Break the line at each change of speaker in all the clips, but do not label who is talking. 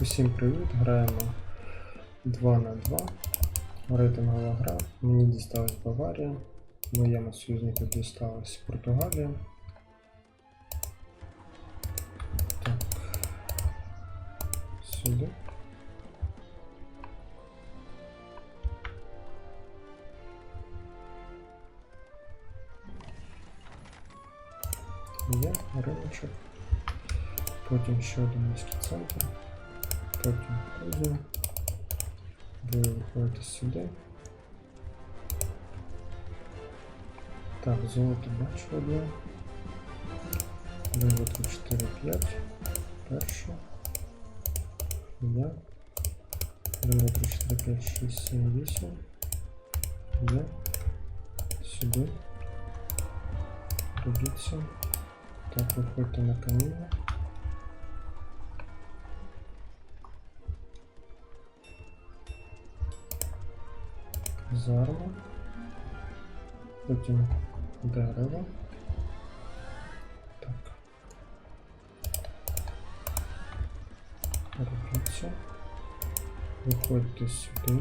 Усім привіт! Граємо 2 на 2. Рейтингова гра. Мені дісталась Баварія. Моєму союзнику дісталась Португалія. Так. Сюди. Є риночок. Потім ще один міський центр. Потім кузов. Ви виходите сюди. Так, золото бачу одне. Виводи 4, 5. Перше. Я. 1, 2, 3, 4, 5, 6, 7, 8. Я. Сюди. Робіться. Так, виходьте на каміння. Зарма. Потім дерево. Так. Робіться. Виходьте сюди.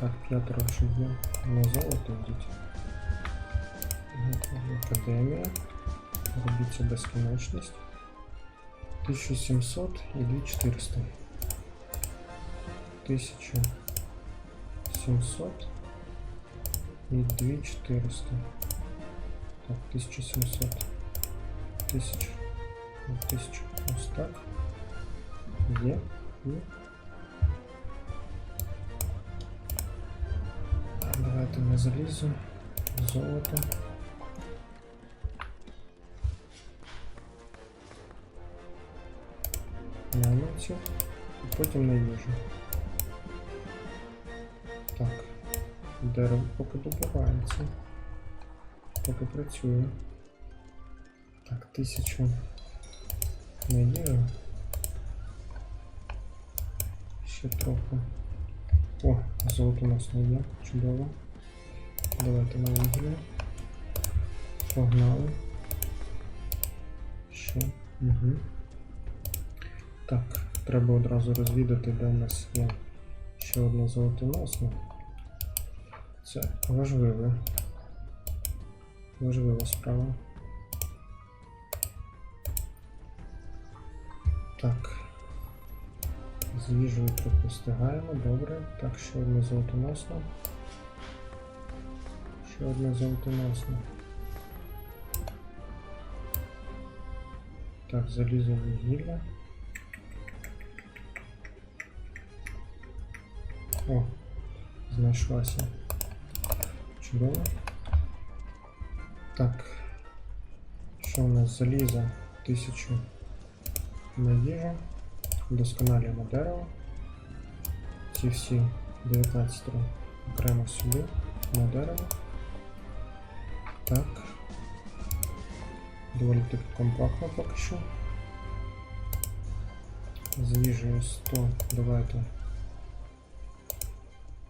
Так, п'ятеро вже є. На золото йдіть. Академія. Робіться безкінечність. 1700 і 2400. 1700 і 2400. Так, 1700. 1000. 1000. Ось так. Є. І. Так, давайте на залізо. Золото. Найманців. І потім на їжу. Так. Дерево поки добувається. Поки працює. Так, тисячу на їжу. Ще трохи. О, золото у нас не є. Чудово. Давайте на вугілля. Погнали. Ще. Угу. Так, треба одразу розвідати, де в нас є ще одна золотоносна. Це важливе. Важлива справа. Так. З їжею трохи добре. Так, ще одна золотоносна. Ще одна золотоносна. Так, залізо вугілля. О, знайшлася. Чудово. Так. Що у нас залізо? Тисячу на їжу. Вдосконалюємо дерево. Ці всі 19 окремо сюди на дерево. Так. Доволі таки компактно поки що. З їжею 100. Давайте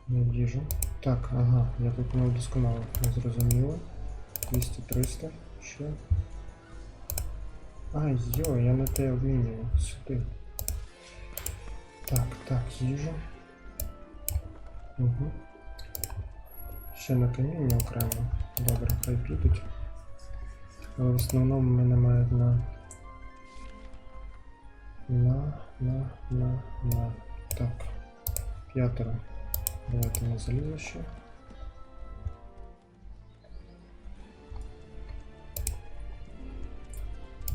на їжу. Так, ага, я тут не вдосконалив, не зрозуміло. 200-300 ще. Ай, йо, я не те вмінюю. Сюди. Так, так, їжу. Угу. Ще на каміння окремо. Добре, хай підуть. Але в основному мене мають на. На, на, на, на. Так. П'ятеро. Давайте на ще.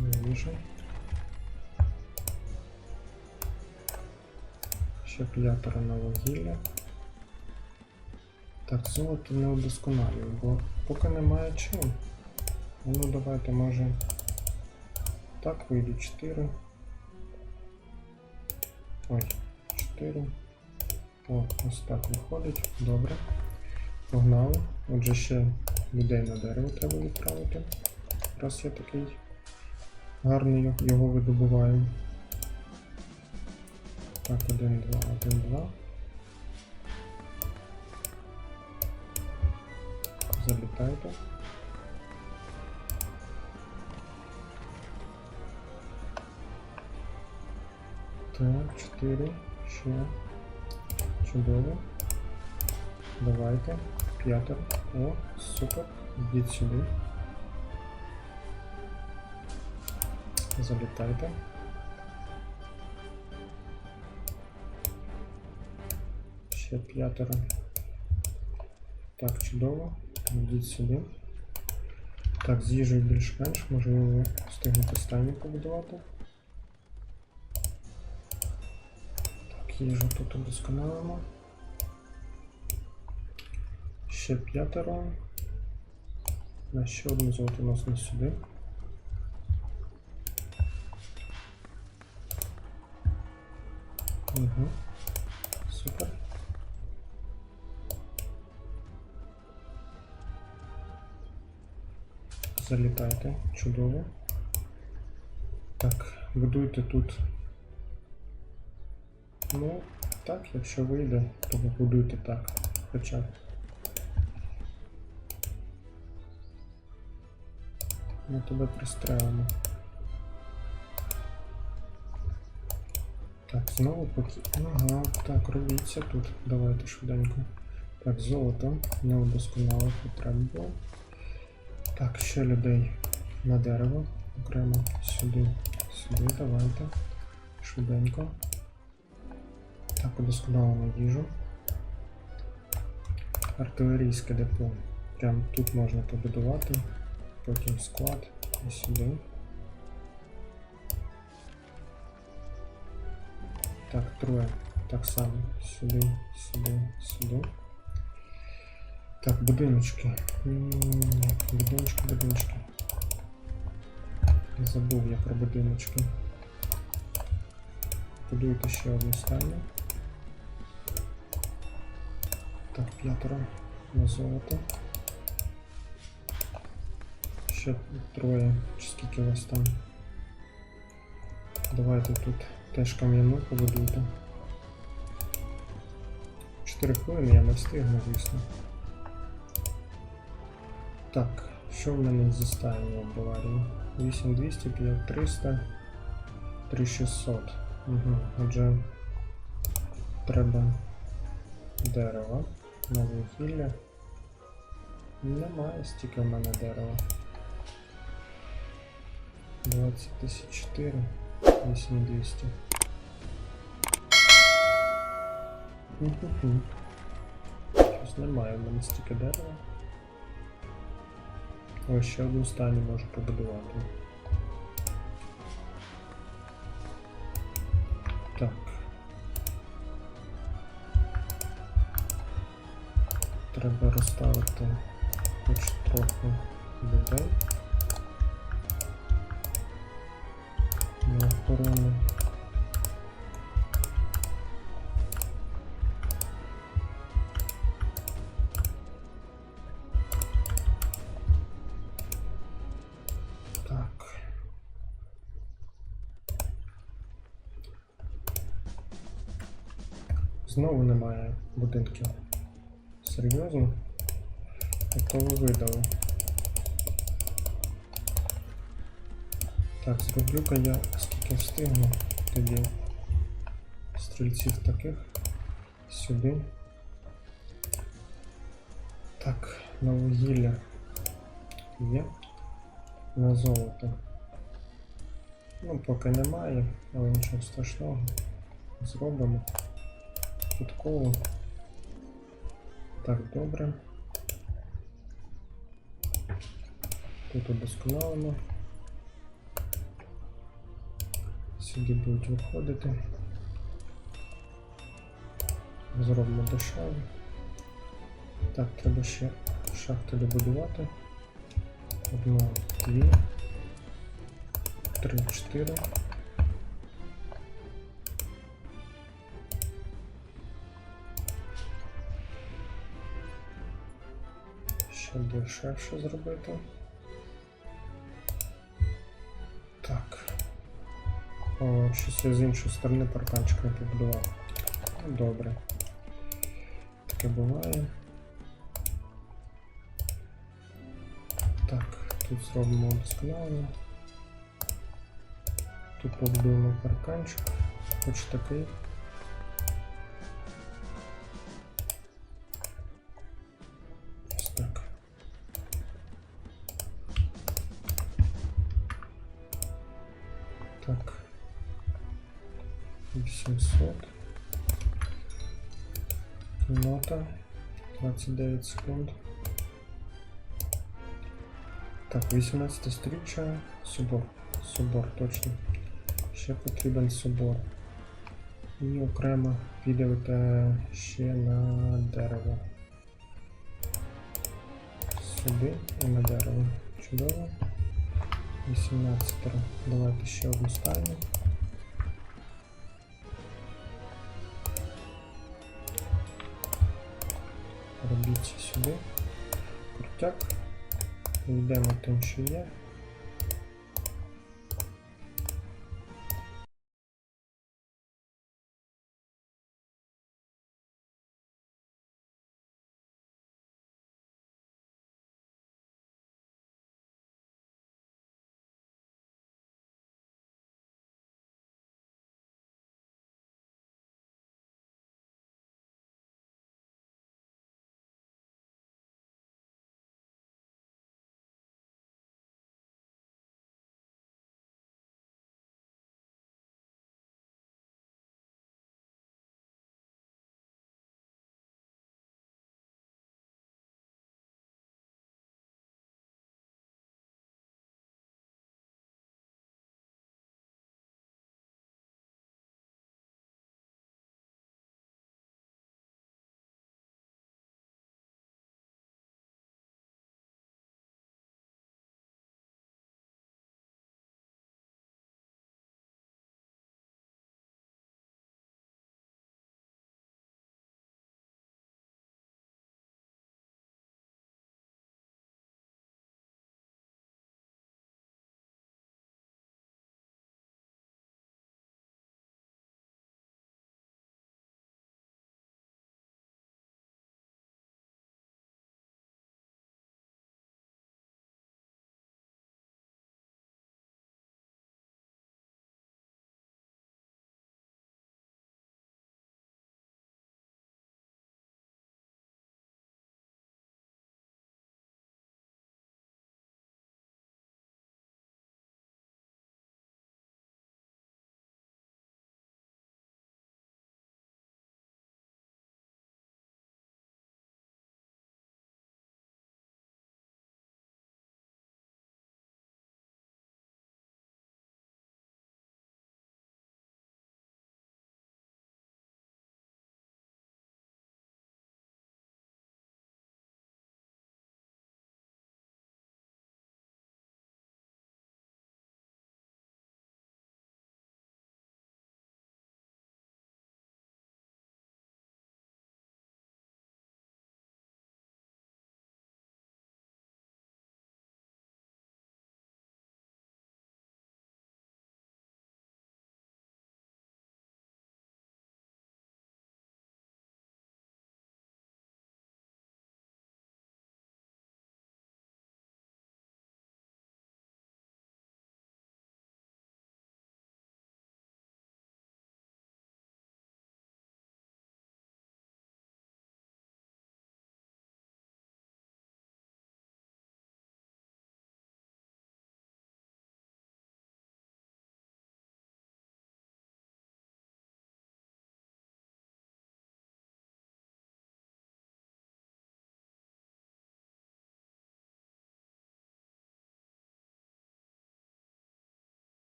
Не вижу. Ще п'ятеро на вугілля. Так, золото не удосконалюю, бо поки немає чим. Ну давайте може. Так, вийде 4. Ой, 4. О, ось так виходить. Добре. Погнали. Отже, ще людей на дерево треба відправити. Раз я такий гарний його видобуваю. Так, 1, 2, 1, 2. Залітайте. Так, 4. Ще. Чудово. Давайте. П'ятеро. О, супер. Йдіть сюди. Залітайте. Ще п'ятеро. Так, чудово. Йдіть сюди. Так, з їжею більш-менш, можливо, встигнути стайню побудувати. Їжу тут удосконалимо. Ще п'ятеро. На ще одну золотоносну сюди. Угу. Супер. Залітайте. Чудово. Так, будуйте тут. Ну, так, якщо вийде, то ви будуйте так. Хоча. Ми тебе пристрелимо. Так, знову поки. Ага, так, робіться тут. Давайте швиденько. Так, золото. Не удосконало потрібно було. Так, ще людей на дерево. Окремо сюди, сюди, давайте. Швиденько. Так, удосконалимо їжу. Артилерійське депо. Прямо тут можна побудувати. Потім склад і сюди. Так, троє. Так само. Сюди, сюди, сюди. Так, будиночки. Будиночки, будиночки. Забув я про будиночки. Будуйте ще одну стайню. Так, п'ятеро на золото. Ще троє, чи скільки у вас там. Давайте тут теж кам'яну побудуйте. 4 хвилини я не встигну, звісно. Так, що в мене зі в баварії? 8200, 5300, 3600. Угу. Отже, треба дерева на вугілля. Немає стільки в мене дерева. 204, 8200. Хм-хм-хм. Щось немає в мене стільки дерева. Ось ще одну стані можу побудувати. Треба розставити хоч трохи людей. На охорону. Знову немає будинків. Серйозно? Ото ви видали. Так, зроблю-ка я скільки встигну тоді стрільців таких сюди. Так, на вугілля є. На золото. Ну, поки немає, але нічого страшного. Зробимо. Кутково. Так, добре. Тут удосконалимо. Сюди будуть виходити. Зробимо дешеве. Так, треба ще шахти добудувати. Одну, дві, три, чотири. Ще дешевше зробити. Так. О, щось я з іншої сторони парканчик не побудував. Добре. Таке буває. Так, тут зробимо удосконалення. Тут побудуємо парканчик. Хоч такий. 800. Кімната. 29 секунд. Так, 18 стріччя. Собор. Собор, точно. Ще потрібен собор. І окремо підете ще на дерево. Сюди і на дерево. Чудово. 18. Давайте ще одну стайню. Робіть сюди. Крутяк. Йдемо тим, що є.